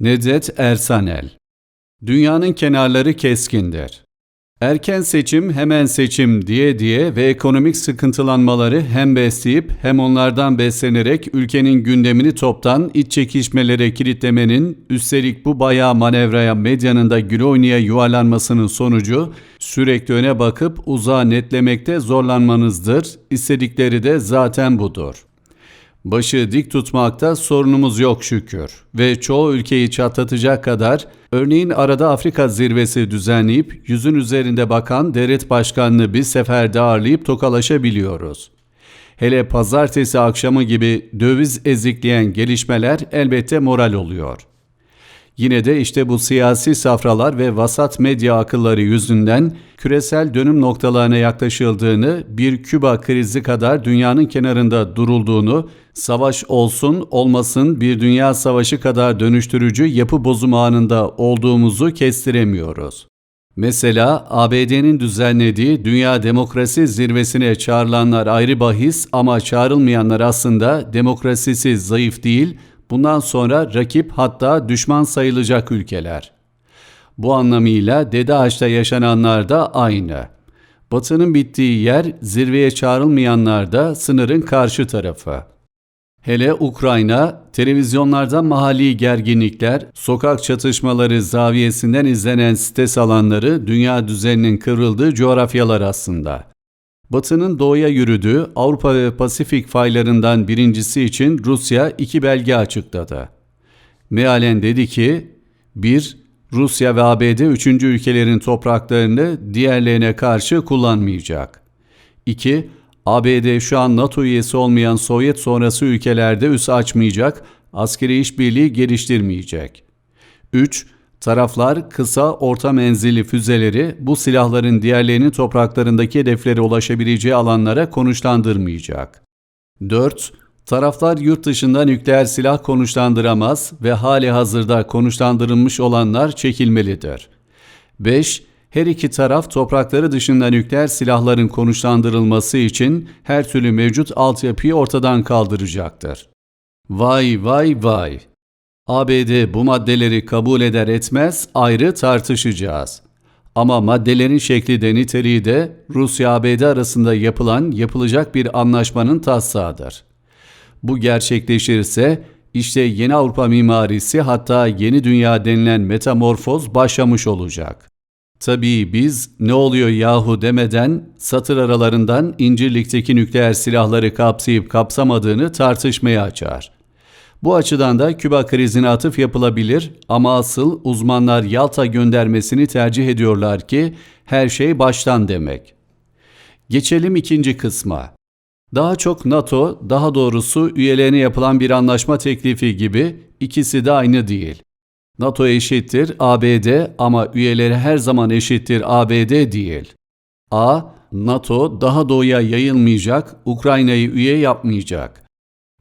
Nedret Ersanel Dünyanın kenarları keskindir. Erken seçim, hemen seçim diye diye ve ekonomik sıkıntılanmaları hem besleyip hem onlardan beslenerek ülkenin gündemini toptan iç çekişmelere kilitlemenin, üstelik bu bayağı manevraya medyanın da gül oynaya yuvarlanmasının sonucu sürekli öne bakıp uzağa netlemekte zorlanmanızdır. İstedikleri de zaten budur. Başı dik tutmakta sorunumuz yok şükür ve çoğu ülkeyi çatlatacak kadar örneğin arada Afrika zirvesi düzenleyip yüzün üzerinde bakan devlet başkanını bir seferde ağırlayıp tokalaşabiliyoruz. Hele pazartesi akşamı gibi döviz ezikleyen gelişmeler elbette moral oluyor. Yine de işte bu siyasi safralar ve vasat medya akılları yüzünden küresel dönüm noktalarına yaklaşıldığını, bir Küba krizi kadar dünyanın kenarında durulduğunu, savaş olsun olmasın bir dünya savaşı kadar dönüştürücü yapı bozumu anında olduğumuzu kestiremiyoruz. Mesela ABD'nin düzenlediği Dünya Demokrasi Zirvesi'ne çağrılanlar ayrı bahis ama çağrılmayanlar aslında demokrasisi zayıf değil, bundan sonra rakip hatta düşman sayılacak ülkeler. Bu anlamıyla Dede Ağaç'ta yaşananlar da aynı. Batı'nın bittiği yer zirveye çağrılmayanlar da sınırın karşı tarafı. Hele Ukrayna, televizyonlarda mahalli gerginlikler, sokak çatışmaları zaviyesinden izlenen site alanları dünya düzeninin kıvrıldığı coğrafyalar aslında. Batı'nın doğuya yürüdüğü Avrupa ve Pasifik faylarından birincisi için Rusya iki belge açıkladı. Mealen dedi ki, 1. Rusya ve ABD üçüncü ülkelerin topraklarını diğerlerine karşı kullanmayacak. 2. ABD şu an NATO üyesi olmayan Sovyet sonrası ülkelerde üs açmayacak, askeri işbirliği geliştirmeyecek. 3. Taraflar kısa orta menzilli füzeleri bu silahların diğerlerinin topraklarındaki hedeflere ulaşabileceği alanlara konuşlandırmayacak. 4. Taraflar yurt dışında nükleer silah konuşlandıramaz ve hali hazırda konuşlandırılmış olanlar çekilmelidir. 5. Her iki taraf toprakları dışında nükleer silahların konuşlandırılması için her türlü mevcut altyapıyı ortadan kaldıracaktır. Vay vay vay! ABD bu maddeleri kabul eder etmez ayrı tartışacağız. Ama maddelerin şekli de niteliği de Rusya-ABD arasında yapılan yapılacak bir anlaşmanın taslağıdır. Bu gerçekleşirse işte yeni Avrupa mimarisi hatta yeni dünya denilen metamorfoz başlamış olacak. Tabii biz ne oluyor yahu demeden satır aralarından İncirlik'teki nükleer silahları kapsayıp kapsamadığını tartışmaya açar. Bu açıdan da Küba krizine atıf yapılabilir ama asıl uzmanlar Yalta göndermesini tercih ediyorlar ki her şey baştan demek. Geçelim ikinci kısma. Daha çok NATO, daha doğrusu üyelerine yapılan bir anlaşma teklifi gibi ikisi de aynı değil. NATO eşittir ABD ama üyeleri her zaman eşittir ABD değil. A. NATO daha doğuya yayılmayacak, Ukrayna'yı üye yapmayacak.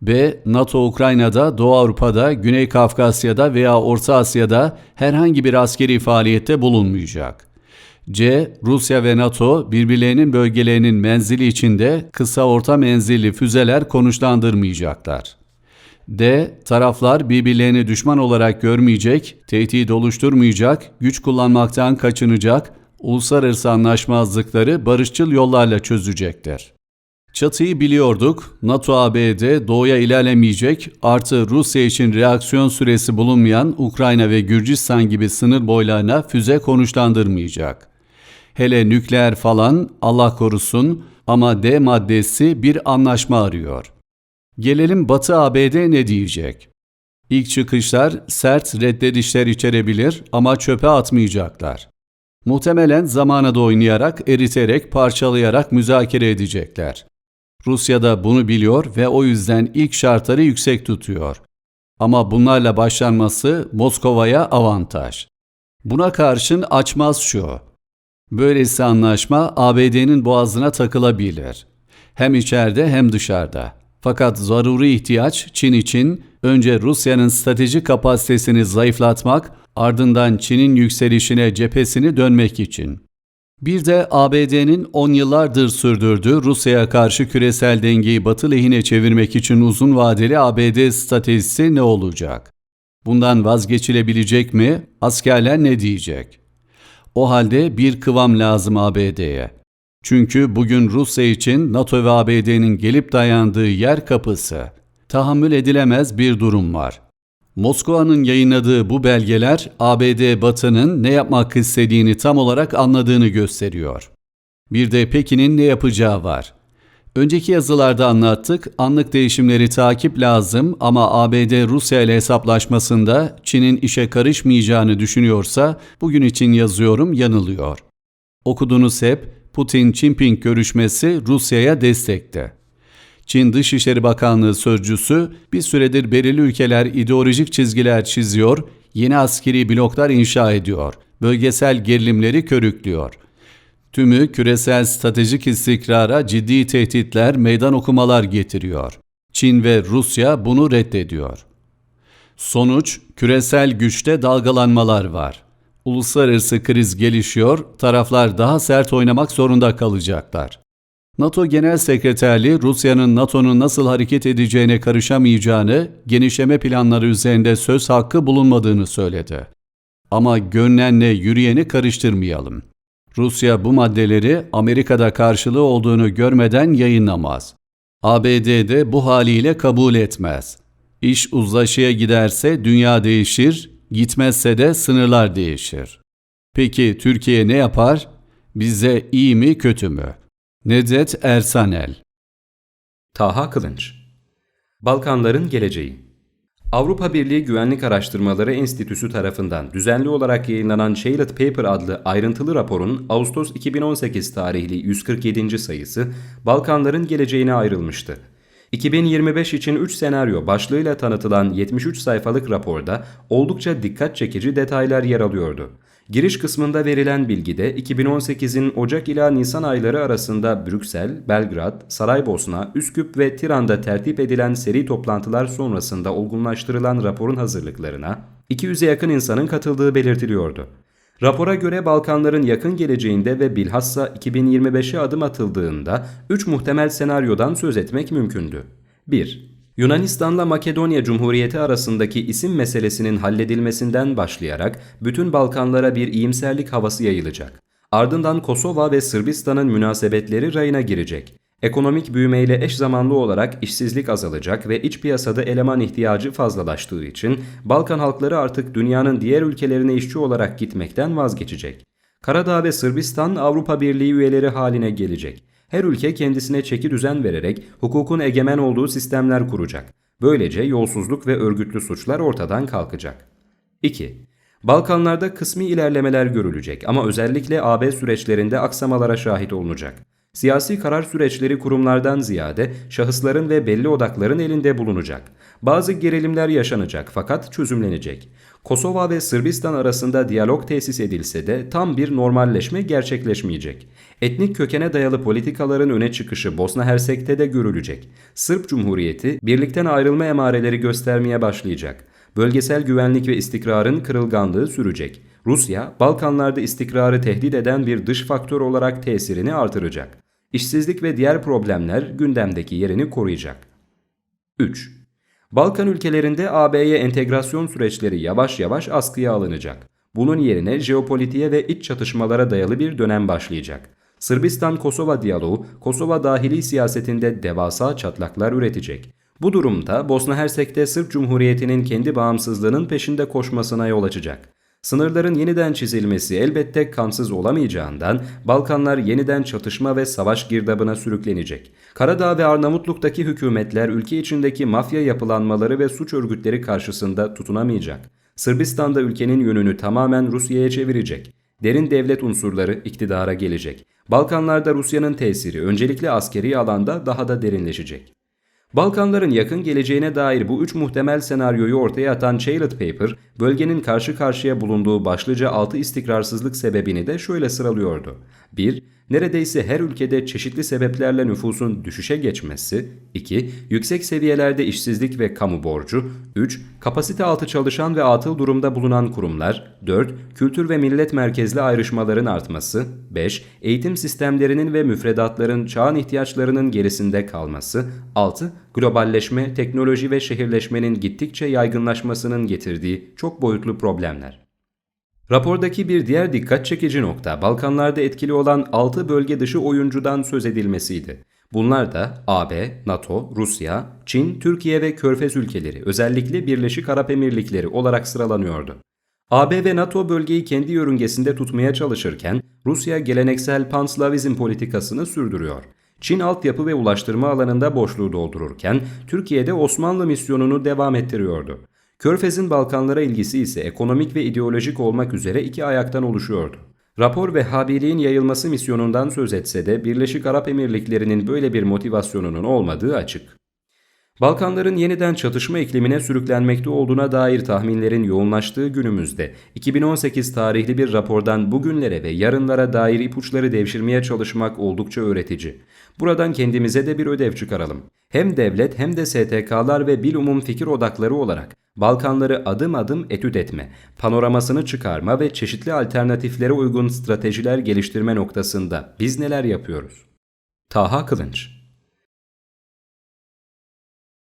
B. NATO Ukrayna'da, Doğu Avrupa'da, Güney Kafkasya'da veya Orta Asya'da herhangi bir askeri faaliyette bulunmayacak. C. Rusya ve NATO birbirlerinin bölgelerinin menzili içinde kısa orta menzilli füzeler konuşlandırmayacaklar. D. Taraflar birbirlerini düşman olarak görmeyecek, tehdit oluşturmayacak, güç kullanmaktan kaçınacak, uluslararası anlaşmazlıkları barışçıl yollarla çözecektir. Çatıyı biliyorduk, NATO-ABD doğuya ilerlemeyecek, artı Rusya için reaksiyon süresi bulunmayan Ukrayna ve Gürcistan gibi sınır boylarına füze konuşlandırmayacak. Hele nükleer falan Allah korusun ama D maddesi bir anlaşma arıyor. Gelelim Batı ABD ne diyecek? İlk çıkışlar sert reddedişler içerebilir ama çöpe atmayacaklar. Muhtemelen zamana da oynayarak, eriterek, parçalayarak müzakere edecekler. Rusya da bunu biliyor ve o yüzden ilk şartları yüksek tutuyor. Ama bunlarla başlanması Moskova'ya avantaj. Buna karşın açmaz şu. Böylesi anlaşma ABD'nin boğazına takılabilir. Hem içeride hem dışarıda. Fakat zaruri ihtiyaç Çin için önce Rusya'nın stratejik kapasitesini zayıflatmak, ardından Çin'in yükselişine cephesini dönmek için. Bir de ABD'nin 10 yıllardır sürdürdüğü Rusya'ya karşı küresel dengeyi batı lehine çevirmek için uzun vadeli ABD stratejisi ne olacak? Bundan vazgeçilebilecek mi? Askerler ne diyecek? O halde bir kıvam lazım ABD'ye. Çünkü bugün Rusya için NATO ve ABD'nin gelip dayandığı yer kapısı. Tahammül edilemez bir durum var. Moskova'nın yayınladığı bu belgeler ABD Batı'nın ne yapmak istediğini tam olarak anladığını gösteriyor. Bir de Pekin'in ne yapacağı var. Önceki yazılarda anlattık, anlık değişimleri takip lazım ama ABD Rusya ile hesaplaşmasında Çin'in işe karışmayacağını düşünüyorsa bugün için yazıyorum yanılıyor. Okudunuz hep Putin-Çinping görüşmesi Rusya'ya destekte. Çin Dışişleri Bakanlığı sözcüsü bir süredir belirli ülkeler ideolojik çizgiler çiziyor, yeni askeri bloklar inşa ediyor, bölgesel gerilimleri körüklüyor. Tümü küresel stratejik istikrara ciddi tehditler, meydan okumalar getiriyor. Çin ve Rusya bunu reddediyor. Sonuç, küresel güçte dalgalanmalar var. Uluslararası kriz gelişiyor, taraflar daha sert oynamak zorunda kalacaklar. NATO Genel Sekreterliği Rusya'nın NATO'nun nasıl hareket edeceğine karışamayacağını, genişleme planları üzerinde söz hakkı bulunmadığını söyledi. Ama gönlenle yürüyeni karıştırmayalım. Rusya bu maddeleri Amerika'da karşılığı olduğunu görmeden yayınlamaz. ABD de bu haliyle kabul etmez. İş uzlaşıya giderse dünya değişir, gitmezse de sınırlar değişir. Peki Türkiye ne yapar? Bize iyi mi kötü mü? Nedet Ersanel Taha Kılınç Balkanların Geleceği Avrupa Birliği Güvenlik Araştırmaları Enstitüsü tarafından düzenli olarak yayınlanan Shaylet Paper adlı ayrıntılı raporun Ağustos 2018 tarihli 147. sayısı Balkanların geleceğine ayrılmıştı. 2025 için 3 senaryo başlığıyla tanıtılan 73 sayfalık raporda oldukça dikkat çekici detaylar yer alıyordu. Giriş kısmında verilen bilgide 2018'in Ocak ila Nisan ayları arasında Brüksel, Belgrad, Saraybosna, Üsküp ve Tiran'da tertip edilen seri toplantılar sonrasında olgunlaştırılan raporun hazırlıklarına 200'e yakın insanın katıldığı belirtiliyordu. Rapora göre Balkanların yakın geleceğinde ve bilhassa 2025'e adım atıldığında 3 muhtemel senaryodan söz etmek mümkündü. 1. Yunanistan'la Makedonya Cumhuriyeti arasındaki isim meselesinin halledilmesinden başlayarak bütün Balkanlara bir iyimserlik havası yayılacak. Ardından Kosova ve Sırbistan'ın münasebetleri rayına girecek. Ekonomik büyümeyle eş zamanlı olarak işsizlik azalacak ve iç piyasada eleman ihtiyacı fazlalaştığı için Balkan halkları artık dünyanın diğer ülkelerine işçi olarak gitmekten vazgeçecek. Karadağ ve Sırbistan Avrupa Birliği üyeleri haline gelecek. Her ülke kendisine çeki düzen vererek hukukun egemen olduğu sistemler kuracak. Böylece yolsuzluk ve örgütlü suçlar ortadan kalkacak. 2. Balkanlarda kısmi ilerlemeler görülecek ama özellikle AB süreçlerinde aksamalara şahit olunacak. Siyasi karar süreçleri kurumlardan ziyade şahısların ve belli odakların elinde bulunacak. Bazı gerilimler yaşanacak fakat çözümlenecek. Kosova ve Sırbistan arasında diyalog tesis edilse de tam bir normalleşme gerçekleşmeyecek. Etnik kökene dayalı politikaların öne çıkışı Bosna Hersek'te de görülecek. Sırp Cumhuriyeti birlikten ayrılma emareleri göstermeye başlayacak. Bölgesel güvenlik ve istikrarın kırılganlığı sürecek. Rusya, Balkanlarda istikrarı tehdit eden bir dış faktör olarak tesirini artıracak. İşsizlik ve diğer problemler gündemdeki yerini koruyacak. 3. Balkan ülkelerinde AB'ye entegrasyon süreçleri yavaş yavaş askıya alınacak. Bunun yerine jeopolitiğe ve iç çatışmalara dayalı bir dönem başlayacak. Sırbistan-Kosova diyaloğu, Kosova dahili siyasetinde devasa çatlaklar üretecek. Bu durumda Bosna Hersek'te Sırp Cumhuriyeti'nin kendi bağımsızlığının peşinde koşmasına yol açacak. Sınırların yeniden çizilmesi elbette kansız olamayacağından Balkanlar yeniden çatışma ve savaş girdabına sürüklenecek. Karadağ ve Arnavutluk'taki hükümetler ülke içindeki mafya yapılanmaları ve suç örgütleri karşısında tutunamayacak. Sırbistan'da ülkenin yönünü tamamen Rusya'ya çevirecek. Derin devlet unsurları iktidara gelecek. Balkanlarda Rusya'nın tesiri öncelikle askeri alanda daha da derinleşecek. Balkanların yakın geleceğine dair bu üç muhtemel senaryoyu ortaya atan Shaylet Paper, bölgenin karşı karşıya bulunduğu başlıca altı istikrarsızlık sebebini de şöyle sıralıyordu. 1. Neredeyse her ülkede çeşitli sebeplerle nüfusun düşüşe geçmesi. 2. Yüksek seviyelerde işsizlik ve kamu borcu. 3. Kapasite altı çalışan ve atıl durumda bulunan kurumlar. 4. Kültür ve millet merkezli ayrışmaların artması. 5. Eğitim sistemlerinin ve müfredatların çağın ihtiyaçlarının gerisinde kalması. 6. Globalleşme, teknoloji ve şehirleşmenin gittikçe yaygınlaşmasının getirdiği çok boyutlu problemler. Rapordaki bir diğer dikkat çekici nokta Balkanlarda etkili olan 6 bölge dışı oyuncudan söz edilmesiydi. Bunlar da AB, NATO, Rusya, Çin, Türkiye ve Körfez ülkeleri, özellikle Birleşik Arap Emirlikleri olarak sıralanıyordu. AB ve NATO bölgeyi kendi yörüngesinde tutmaya çalışırken Rusya geleneksel panslavizm politikasını sürdürüyor. Çin altyapı ve ulaştırma alanında boşluğu doldururken Türkiye'de Osmanlı misyonunu devam ettiriyordu. Körfez'in Balkanlara ilgisi ise ekonomik ve ideolojik olmak üzere iki ayaktan oluşuyordu. Rapor ve habiliğin yayılması misyonundan söz etse de Birleşik Arap Emirlikleri'nin böyle bir motivasyonunun olmadığı açık. Balkanların yeniden çatışma iklimine sürüklenmekte olduğuna dair tahminlerin yoğunlaştığı günümüzde 2018 tarihli bir rapordan bugünlere ve yarınlara dair ipuçları devşirmeye çalışmak oldukça öğretici. Buradan kendimize de bir ödev çıkaralım. Hem devlet hem de STK'lar ve bilumum fikir odakları olarak Balkanları adım adım etüt etme, panoramasını çıkarma ve çeşitli alternatiflere uygun stratejiler geliştirme noktasında biz neler yapıyoruz? Taha Kılınç